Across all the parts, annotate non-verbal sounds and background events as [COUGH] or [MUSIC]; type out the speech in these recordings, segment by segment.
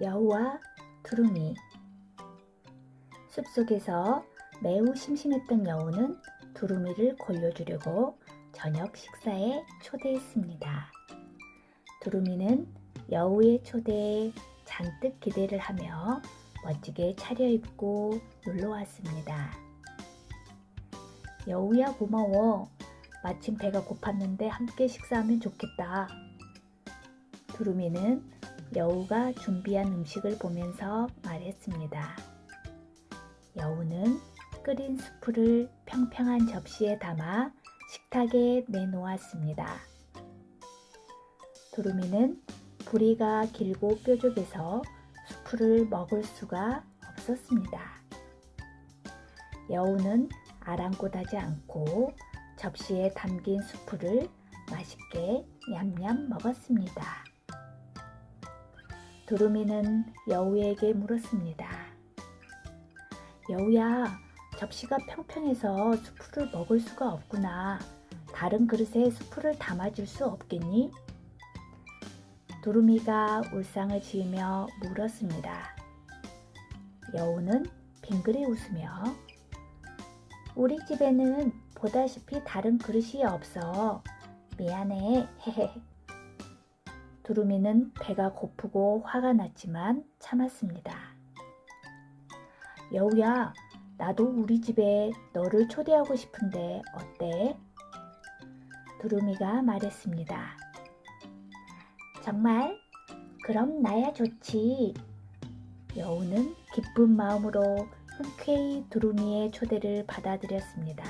여우와 두루미 숲속에서 매우 심심했던 여우는 두루미를 골려주려고 저녁 식사에 초대했습니다. 두루미는 여우의 초대에 잔뜩 기대를 하며 멋지게 차려입고 놀러 왔습니다. 여우야 고마워. 마침 배가 고팠는데 함께 식사하면 좋겠다. 두루미는 여우가 준비한 음식을 보면서 말했습니다. 여우는 끓인 수프를 평평한 접시에 담아 식탁에 내놓았습니다. 두루미는 부리가 길고 뾰족해서 수프를 먹을 수가 없었습니다. 여우는 아랑곳하지 않고 접시에 담긴 수프를 맛있게 냠냠 먹었습니다. 두루미는 여우에게 물었습니다. 여우야, 접시가 평평해서 수프를 먹을 수가 없구나. 다른 그릇에 수프를 담아줄 수 없겠니? 두루미가 울상을 지으며 물었습니다. 여우는 빙그레 웃으며 우리 집에는 보다시피 다른 그릇이 없어. 미안해. [LAUGHS] 헤헤. 두루미는 배가 고프고 화가 났지만 참았습니다. 여우야, 나도 우리 집에 너를 초대하고 싶은데 어때? 두루미가 말했습니다. 정말? 그럼 나야 좋지. 여우는 기쁜 마음으로 흔쾌히 두루미의 초대를 받아들였습니다.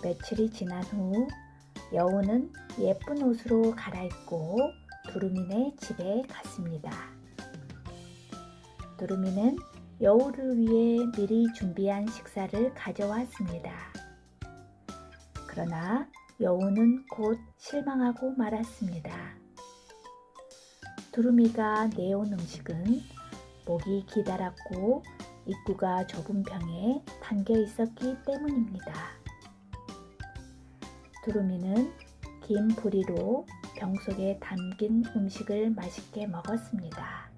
며칠이 지난 후 여우는 예쁜 옷으로 갈아입고 두루미네 집에 갔습니다. 두루미는 여우를 위해 미리 준비한 식사를 가져왔습니다. 그러나 여우는 곧 실망하고 말았습니다. 두루미가 내온 음식은 목이 기다랗고 입구가 좁은 병에 담겨 있었기 때문입니다. 두루미는 긴 부리로 병 속에 담긴 음식을 맛있게 먹었습니다.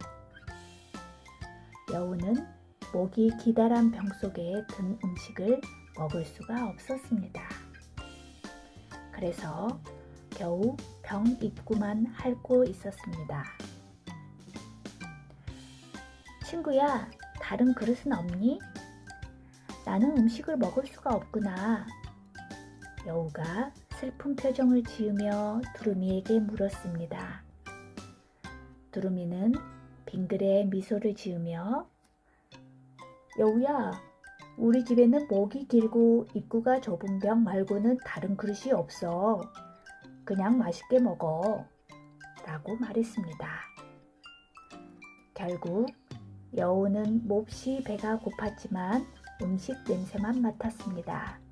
여우는 목이 기다란 병 속에 든 음식을 먹을 수가 없었습니다. 그래서 겨우 병 입구만 핥고 있었습니다. 친구야, 다른 그릇은 없니? 나는 음식을 먹을 수가 없구나. 여우가 슬픈 표정을 지으며 두루미에게 물었습니다. 두루미는 빙그레 미소를 지으며 여우야, 우리 집에는 목이 길고 입구가 좁은 병 말고는 다른 그릇이 없어. 그냥 맛있게 먹어. 라고 말했습니다. 결국 여우는 몹시 배가 고팠지만 음식 냄새만 맡았습니다.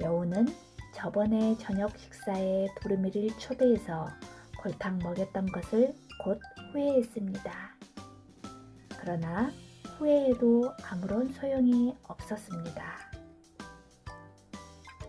여우는 저번에 저녁 식사에 두루미를 초대해서 골탕 먹였던 것을 곧 후회했습니다. 그러나 후회해도 아무런 소용이 없었습니다.